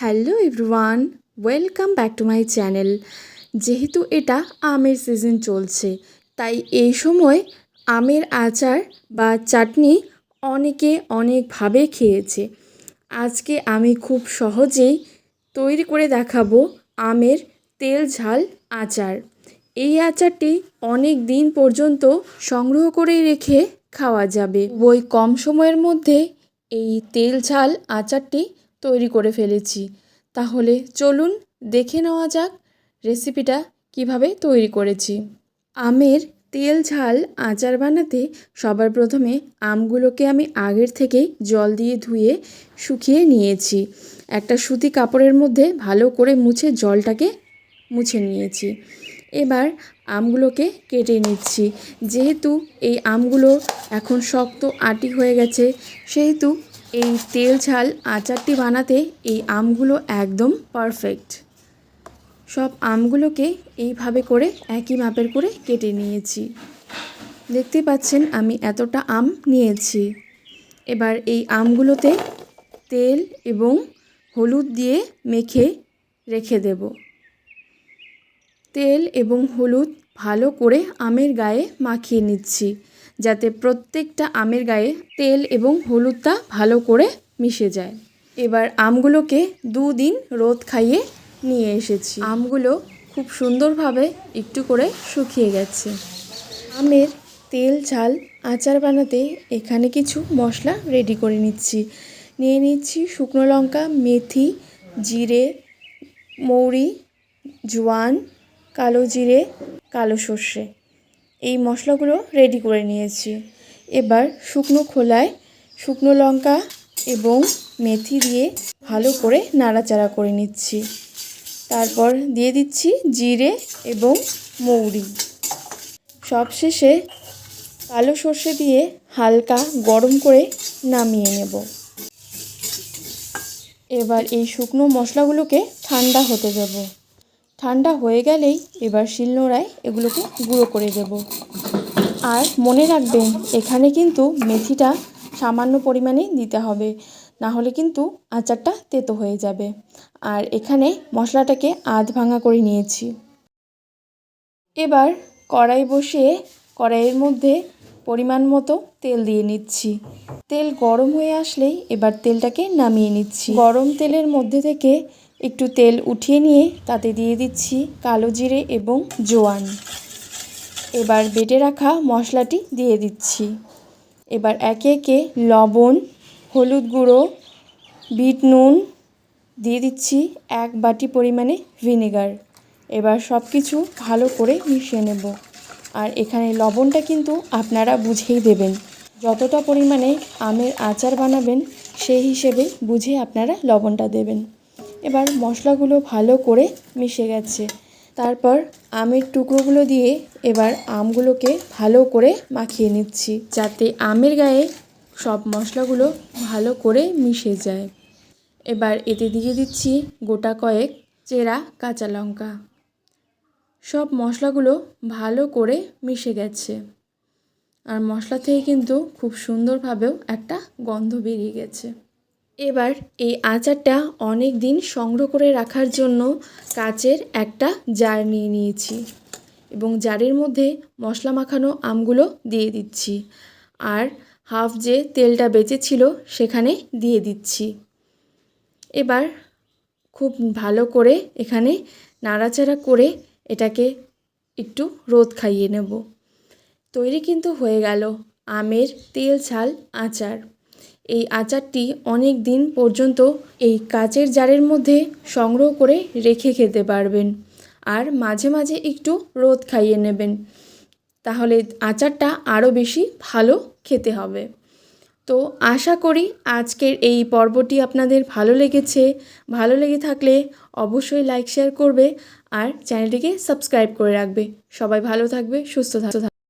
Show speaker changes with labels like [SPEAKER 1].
[SPEAKER 1] Hello everyone welcome back to my channel যেহেতু এটা আমের সিজন চলছে, তাই এই সময় আমের আচার বা চাটনি অনেকে অনেকভাবে খেয়েছে। আজকে আমি খুব সহজেই তৈরি করে দেখাবো আমের তেল ঝাল আচার। এই আচারটি অনেক দিন পর্যন্ত সংগ্রহ করে রেখে খাওয়া যাবে। ওই কম সময়ের মধ্যে এই তেল ঝাল আচারটি তৈরি করে ফেলেছি। তাহলে চলুন দেখে নেওয়া যাক রেসিপিটা কীভাবে তৈরি করেছি। আমের তেল ঝাল আচার বানাতে সবার প্রথমে আমগুলোকে আমি আগের থেকেই জল দিয়ে ধুয়ে শুকিয়ে নিয়েছি। একটা সুতি কাপড়ের মধ্যে ভালো করে মুছে জলটাকে মুছে নিয়েছি। এবার আমগুলোকে কেটে নিচ্ছি। যেহেতু এই আমগুলো এখন শক্ত আটি হয়ে গেছে, সেহেতু এই তেল ঝাল আচারটি বানাতে এই আমগুলো একদম পারফেক্ট সব আমগুলোকে এইভাবে করে একই মাপের করে কেটে নিয়েছি। দেখতে পাচ্ছেন আমি এতটা আম নিয়েছি। এবার এই আমগুলোতে তেল এবং হলুদ দিয়ে মেখে রেখে দেব। তেল এবং হলুদ ভালো করে আমের গায়ে মাখিয়ে নিচ্ছি। যাতে প্রত্যেকটা আমের গায়ে তেল এবং হলুদটা ভালো করে মিশে যায়। এবার আমগুলোকে দুদিন রোদ খাইয়ে নিয়ে এসেছি। আমগুলো খুব সুন্দরভাবে একটু করে শুকিয়ে গেছে। আমের তেল, ঝাল, আচার বানাতে এখানে কিছু মশলা রেডি করে নিচ্ছি। নিয়ে নিচ্ছি শুকনো লঙ্কা, মেথি, জিরে, মৌরি, জোয়ান, কালো জিরে, কালো সর্ষে। এই মশলাগুলো রেডি করে নিয়েছি। এবার শুকনো খোলায় শুকনো লঙ্কা এবং মেথি দিয়ে ভালো করে নাড়াচাড়া করে নিচ্ছি। তারপর দিয়ে দিচ্ছি জিরে এবং মৌরি। সবশেষে কালো সর্ষে দিয়ে হালকা গরম করে নামিয়ে নেব। এবার এই শুকনো মশলাগুলোকে ঠান্ডা হতে দেব। ঠান্ডা হয়ে গেলেই এবার শিলনোড়ায় এগুলোকে গুঁড়ো করে দেব। আর মনে রাখবেন, এখানে কিন্তু মেথিটা সামান্য পরিমাণে দিতে হবে না হলে কিন্তু আচারটা তেতো হয়ে যাবে। আর এখানে মশলাটাকে আধ ভাঙা করে নিয়েছি। এবার কড়াই বসিয়ে কড়াইয়ের মধ্যে পরিমাণ মতো তেল দিয়ে নিচ্ছি। তেল গরম হয়ে আসলেই এবার তেলটাকে নামিয়ে নিচ্ছি। গরম তেলের মধ্যে থেকে একটু তেল উঠিয়ে নিয়ে তাতে দিয়ে দিচ্ছি কালো জিরে এবং জোয়ান। এবার বেটে রাখা মশলাটি দিয়ে দিচ্ছি। এবার একে একে লবণ, হলুদ গুঁড়ো, বিট নুন দিয়ে দিচ্ছি এক বাটি পরিমাণে ভিনেগার। এবার সব কিছু ভালো করে মিশিয়ে নেব। আর এখানে লবণটা কিন্তু আপনারা বুঝেই দেবেন। যতটা পরিমাণে আমের আচার বানাবেন, সেই হিসেবে বুঝে আপনারা লবণটা দেবেন। এবার মশলাগুলো ভালো করে মিশে গেছে। তারপর আমের টুকরোগুলো দিয়ে এবার আমগুলোকে ভালো করে মাখিয়ে নিচ্ছি, যাতে আমের গায়ে সব মশলাগুলো ভালো করে মিশে যায়। এবার এতে দিয়ে দিচ্ছি গোটা কয়েক চেরা কাঁচা লঙ্কা। সব মশলাগুলো ভালো করে মিশে গেছে। আর মশলা থেকে কিন্তু খুব সুন্দরভাবেও একটা গন্ধ বেরিয়ে গেছে। এবার এই আচারটা অনেক দিন সংগ্রহ করে রাখার জন্য কাচের একটা জার নিয়ে নিয়েছি এবং জারের মধ্যে মশলা মাখানো আমগুলো দিয়ে দিচ্ছি আর হাফ যে তেলটা বেঁচেছিল সেখানে দিয়ে দিচ্ছি। এবার খুব ভালো করে এখানে নাড়াচাড়া করে এটাকে একটু রোদ খাইয়ে নেব। তৈরি কিন্তু হয়ে গেল আমের তেল ঝাল আচার। এই আচারটি অনেক দিন পর্যন্ত এই কাচের জারের মধ্যে সংগ্রহ করে রেখে খেতে পারবেন। আর মাঝে মাঝে একটু রোদ খাইয়ে নেবেন। তাহলে আচারটা আরও বেশি ভালো খেতে হবে। তো আশা করি আজকের এই পর্বটি আপনাদের ভালো লেগেছে। ভালো লেগে থাকলে অবশ্যই লাইক, শেয়ার করবে আর চ্যানেলটিকে সাবস্ক্রাইব করে রাখবে। সবাই ভালো থাকবে, সুস্থ থাকবে।